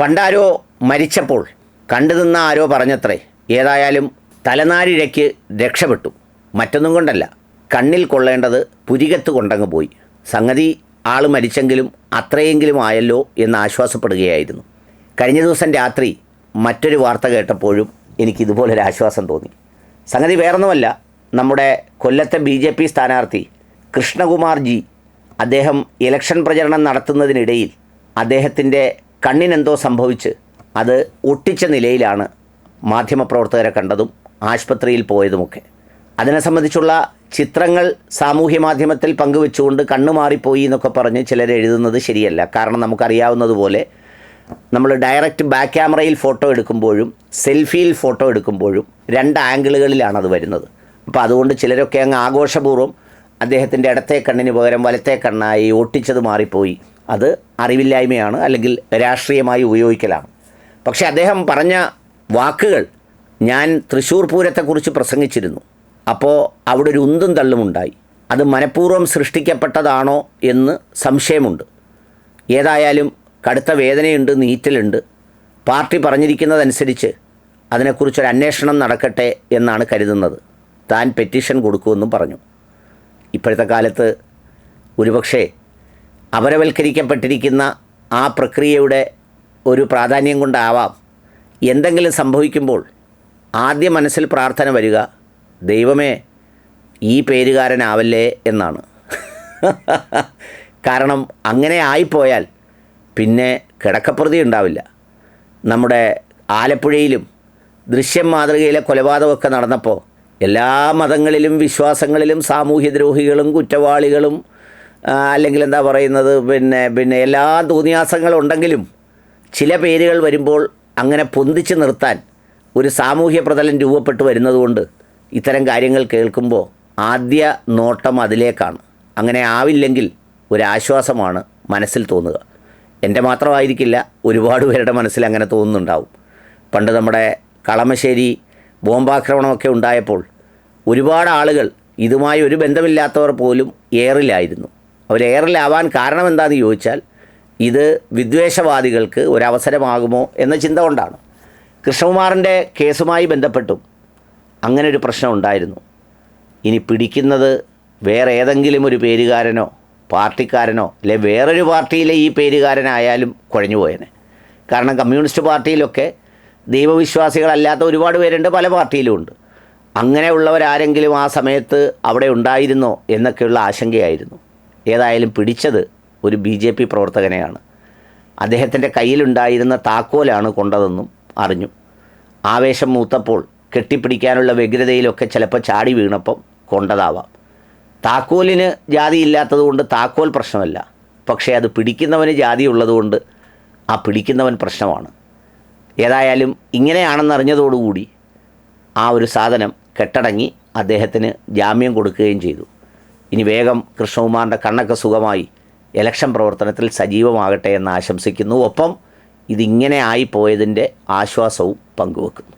പണ്ടാരോ മരിച്ചപ്പോൾ കണ്ടു നിന്ന ആരോ പറഞ്ഞത്രേ ഏതായാലും തലനാരിഴയ്ക്ക് രക്ഷപ്പെട്ടു. മറ്റൊന്നും കൊണ്ടല്ല കണ്ണിൽ കൊള്ളേണ്ടത് പുരികത്ത് കൊണ്ടങ്ങ് പോയി. സംഗതി ആൾ മരിച്ചെങ്കിലും അത്രയെങ്കിലും ആയല്ലോ എന്ന് ആശ്വാസപ്പെടുകയായിരുന്നു. കഴിഞ്ഞ ദിവസം രാത്രി മറ്റൊരു വാർത്ത കേട്ടപ്പോഴും എനിക്ക് ഇതുപോലൊരു ആശ്വാസം തോന്നി. സംഗതി വേറൊന്നുമല്ല നമ്മുടെ കൊല്ലത്തെ ബി ജെ പി സ്ഥാനാർത്ഥി കൃഷ്ണകുമാർ ജി അദ്ദേഹം ഇലക്ഷൻ പ്രചരണം നടത്തുന്നതിനിടയിൽ അദ്ദേഹത്തിന്റെ കണ്ണിനെന്തോ സംഭവിച്ച് അത് ഒട്ടിച്ച നിലയിലാണ് മാധ്യമപ്രവർത്തകരെ കണ്ടതും ആശുപത്രിയിൽ പോയതുമൊക്കെ. അതിനെ സംബന്ധിച്ചുള്ള ചിത്രങ്ങൾ സാമൂഹ്യ മാധ്യമത്തിൽ പങ്കുവെച്ചുകൊണ്ട് കണ്ണു മാറിപ്പോയി എന്നൊക്കെ പറഞ്ഞ് ചിലർ എഴുതുന്നത് ശരിയല്ല. കാരണം നമുക്കറിയാവുന്നതുപോലെ നമ്മൾ ഡയറക്റ്റ് ബാക്ക് ക്യാമറയിൽ ഫോട്ടോ എടുക്കുമ്പോഴും സെൽഫിയിൽ ഫോട്ടോ എടുക്കുമ്പോഴും രണ്ട് ആംഗിളുകളിലാണ് അത് വരുന്നത്. അപ്പോൾ അതുകൊണ്ട് ചിലരൊക്കെ അങ്ങ് ആഘോഷപൂർവം അദ്ദേഹത്തിന്റെ ഇടത്തെ കണ്ണിന് പകരം വലത്തെ കണ്ണായി ഒട്ടിച്ചത് മാറിപ്പോയി. അത് അറിവില്ലായ്മയാണ് അല്ലെങ്കിൽ രാഷ്ട്രീയമായി ഉപയോഗിക്കലാണ്. പക്ഷെ അദ്ദേഹം പറഞ്ഞ വാക്കുകൾ ഞാൻ തൃശ്ശൂർ പൂരത്തെക്കുറിച്ച് പ്രസംഗിച്ചിരുന്നു. അപ്പോൾ അവിടെ ഒരു ഉന്തും തള്ളുമുണ്ടായി അത് മനഃപൂർവം സൃഷ്ടിക്കപ്പെട്ടതാണോ എന്ന് സംശയമുണ്ട്. ഏതായാലും കടുത്ത വേദനയുണ്ട് നീറ്റലുണ്ട്. പാർട്ടി പറഞ്ഞിരിക്കുന്നതനുസരിച്ച് അതിനെക്കുറിച്ചൊരു അന്വേഷണം നടക്കട്ടെ എന്നാണ് കരുതുന്നത്. താൻ പെറ്റീഷൻ കൊടുക്കുമെന്നും പറഞ്ഞു. ഇപ്പോഴത്തെ കാലത്ത് ഒരുപക്ഷെ അപരവൽക്കരിക്കപ്പെട്ടിരിക്കുന്ന ആ പ്രക്രിയയുടെ ഒരു പ്രാധാന്യം കൊണ്ടാവാം എന്തെങ്കിലും സംഭവിക്കുമ്പോൾ ആദ്യ മനസ്സിൽ പ്രാർത്ഥന വരിക ദൈവമേ ഈ പേരുകാരനാവല്ലേ എന്നാണ്. കാരണം അങ്ങനെ ആയിപ്പോയാൽ പിന്നെ കിടക്കപ്രതി ഉണ്ടാവില്ല. നമ്മുടെ ആലപ്പുഴയിലും ദൃശ്യം മാതൃകയിലെ കൊലപാതകമൊക്കെ നടന്നപ്പോൾ എല്ലാ മതങ്ങളിലും വിശ്വാസങ്ങളിലും സാമൂഹ്യദ്രോഹികളും കുറ്റവാളികളും അല്ലെങ്കിൽ എന്താ പറയുന്നത് പിന്നെ പിന്നെ എല്ലാ തോന്നിയാസങ്ങളും ഉണ്ടെങ്കിലും ചില പേരുകൾ വരുമ്പോൾ അങ്ങനെ പൊന്തിച്ച് നിർത്താൻ ഒരു സാമൂഹ്യ പ്രതലം രൂപപ്പെട്ട് വരുന്നതുകൊണ്ട് ഇത്തരം കാര്യങ്ങൾ കേൾക്കുമ്പോൾ ആദ്യ നോട്ടം അതിലേക്കാണ്. അങ്ങനെ ആവില്ലെങ്കിൽ ഒരാശ്വാസമാണ് മനസ്സിൽ തോന്നുക. എന്റെ മാത്രമായിരിക്കില്ല ഒരുപാട് പേരുടെ മനസ്സിൽ അങ്ങനെ തോന്നുന്നുണ്ടാവും. പണ്ട് നമ്മുടെ കളമശ്ശേരി ബോംബാക്രമണമൊക്കെ ഉണ്ടായപ്പോൾ ഒരുപാട് ആളുകൾ ഇതുമായി ഒരു ബന്ധമില്ലാത്തവർ പോലും എയറിലായിരുന്നു അവർ എയറിലാവാൻ കാരണം എന്താണെന്ന് ചോദിച്ചാൽ ഇത് വിദ്വേഷവാദികൾക്ക് ഒരവസരമാകുമോ എന്ന ചിന്ത കൊണ്ടാണ്. കൃഷ്ണകുമാറിന്റെ കേസുമായി ബന്ധപ്പെട്ടും അങ്ങനെ ഒരു പ്രശ്നം ഉണ്ടായിരുന്നു. ഇനി പിടിക്കുന്നത് വേറെ ഏതെങ്കിലും ഒരു പേരുകാരനോ പാർട്ടിക്കാരനോ അല്ലെ വേറൊരു പാർട്ടിയിലെ ഈ പേരുകാരനായാലും കുഴഞ്ഞു പോയേനെ. കാരണം കമ്മ്യൂണിസ്റ്റ് പാർട്ടിയിലൊക്കെ ദൈവവിശ്വാസികളല്ലാത്ത ഒരുപാട് പേരുണ്ട് പല പാർട്ടിയിലുമുണ്ട് അങ്ങനെയുള്ളവരാരെങ്കിലും ആ സമയത്ത് അവിടെ ഉണ്ടായിരുന്നോ എന്നൊക്കെയുള്ള ആശങ്കയായിരുന്നു. ഏതായാലും പിടിച്ചത് ഒരു ബി ജെ പി പ്രവർത്തകനെയാണ്. അദ്ദേഹത്തിന്റെ കയ്യിലുണ്ടായിരുന്ന താക്കോലാണ് കൊണ്ടതെന്നും അറിഞ്ഞു. ആവേശം മൂത്തപ്പോൾ കെട്ടിപ്പിടിക്കാനുള്ള വ്യഗ്രതയിലൊക്കെ ചിലപ്പോൾ ചാടി വീണപ്പം കൊണ്ടതാവാം. താക്കോലിന് ജാതി ഇല്ലാത്തതുകൊണ്ട് താക്കോൽ പ്രശ്നമല്ല. പക്ഷേ അത് പിടിക്കുന്നവന് ജാതി ഉള്ളതുകൊണ്ട് ആ പിടിക്കുന്നവൻ പ്രശ്നമാണ്. ഏതായാലും ഇങ്ങനെയാണെന്നറിഞ്ഞതോടുകൂടി ആ ഒരു സാധനം കെട്ടടങ്ങി അദ്ദേഹത്തിന് ജാമ്യം കൊടുക്കുകയും ചെയ്തു. ഇനി വേഗം കൃഷ്ണകുമാറിന്റെ കണ്ണൊക്കെ സുഖമായി ഇലക്ഷൻ പ്രവർത്തനത്തിൽ സജീവമാകട്ടെ എന്ന് ആശംസിക്കുന്നു. ഒപ്പം ഇതിങ്ങനെ ആയിപ്പോയതിന്റെ ആശ്വാസവും പങ്കുവെക്കുന്നു.